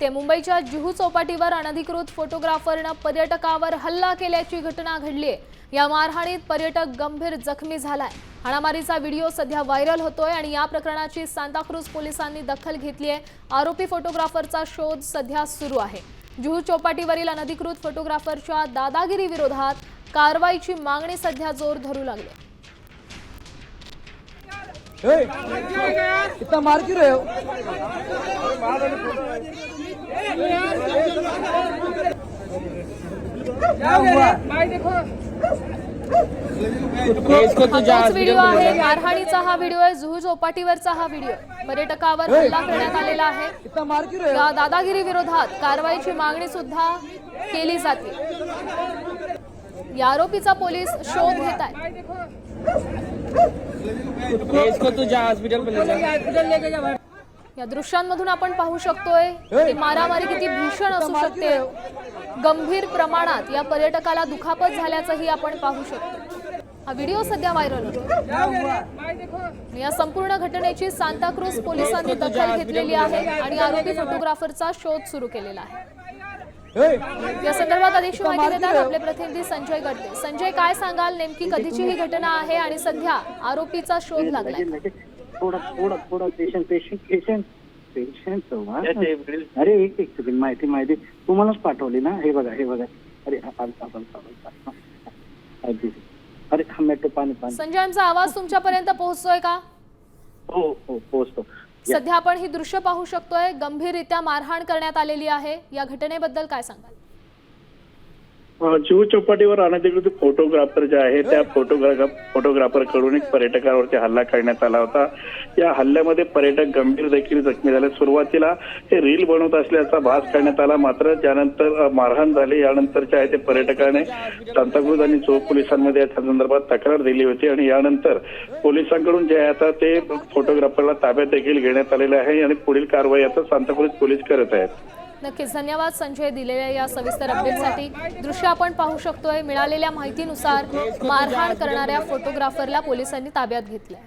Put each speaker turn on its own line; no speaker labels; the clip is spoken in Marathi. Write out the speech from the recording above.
ते मुंबईच्या जुहू चौपाटीवर अनधिकृत फोटोग्राफरनं पर्यटकावर हल्ला केल्याची घटना घडली आहे या मारहाणीत पर्यटक गंभीर जखमी झालाय. हाणामारीचा व्हिडिओ सध्या व्हायरल होतोय आणि या प्रकरणाची सांताक्रूज पोलिसांनी दखल घेतली आहे आरोपी फोटोग्राफरचा शोध सध्या सुरू आहे. जुहू चौपाटीवरील अनधिकृत फोटोग्राफरच्या दादागिरी विरोधात कारवाईची मागणी सध्या जोर धरू लागली.
इतना मार क्यों रहे हो क्या हुआ
इसको तो जा
तोच व्हिडिओ आहे. मारहाणीचा हा व्हिडिओ आहे. जुहू चौपाटीवरचा हा व्हिडिओ आहे. पर्यटकावर हल्ला करण्यात आलेला आहे. या दादागिरी विरोधात कारवाईची मागणी सुद्धा केली जाते. या आरोपीचा पोलीस शोध घेत
जा
या दृश्यांमधून आपण पाहू शकतोय की मारामारी किती भीषण असू शकते. गंभीर प्रमाणात या पर्यटकाला दुखापत झाल्याचंही आपण पाहू शकतो. हा व्हिडिओ सध्या व्हायरल होतो या संपूर्ण घटनेची सांताक्रूज पोलिसांनी दखल घेतलेली आहे आणि आरोपी फोटोग्राफरचा शोध सुरू केलेला आहे.
ए,
या संदर्भात अधिकची माहिती देतात आपले प्रतिनिधी संजय गडते. संजय काय सांगाल? नेमकी कधीची ही घटना आहे आणि सध्या आरोपीचा शोध लागलाय?
पेशंट अरे एक एक सेकंड माहिती माहिती. तुम्हालाच पाठवली ना? हे बघा हे बघा. अरे. अरे हा मेट्रो पाणी पाणी.
संजय आमचा आवाज तुमच्यापर्यंत पोहोचतोय का?
हो हो पोहोचतो.
सध्या आपण ही दृश्य पाहू शकतोय. गंभीररित्या मारहाण करण्यात आलेली आहे. या घटनेबद्दल काय सांगाल?
जुहू चौपाटीवर अनधिकृत फोटोग्राफर जे आहे त्या फोटोग्राफर फोटोग्राफरकडून एक पर्यटकावरती हल्ला करण्यात आला होता. या हल्ल्यामध्ये पर्यटक गंभीर देखील जखमी झाले. सुरुवातीला हे रील बनवत असल्याचा भास करण्यात आला. मात्र त्यानंतर मारहाण झाली. यानंतर जे आहे ते पर्यटकाने सांताक्रूज आणि चोख पोलिसांमध्ये या संदर्भात तक्रार दिली होती आणि यानंतर पोलिसांकडून जे आहे आता ते फोटोग्राफरला ताब्यात देखील घेण्यात आलेले आहे आणि पुढील कारवाई आता सांताक्रूज पोलीस करत आहेत.
नक्कीच धन्यवाद संजय दिलेल्या या सविस्तर अपडेटसाठी दृश्य आपण पाहू शकतोय मिळालेल्या माहितीनुसार मारहाण करणाऱ्या फोटोग्राफरला पोलिसांनी ताब्यात घेतलंय.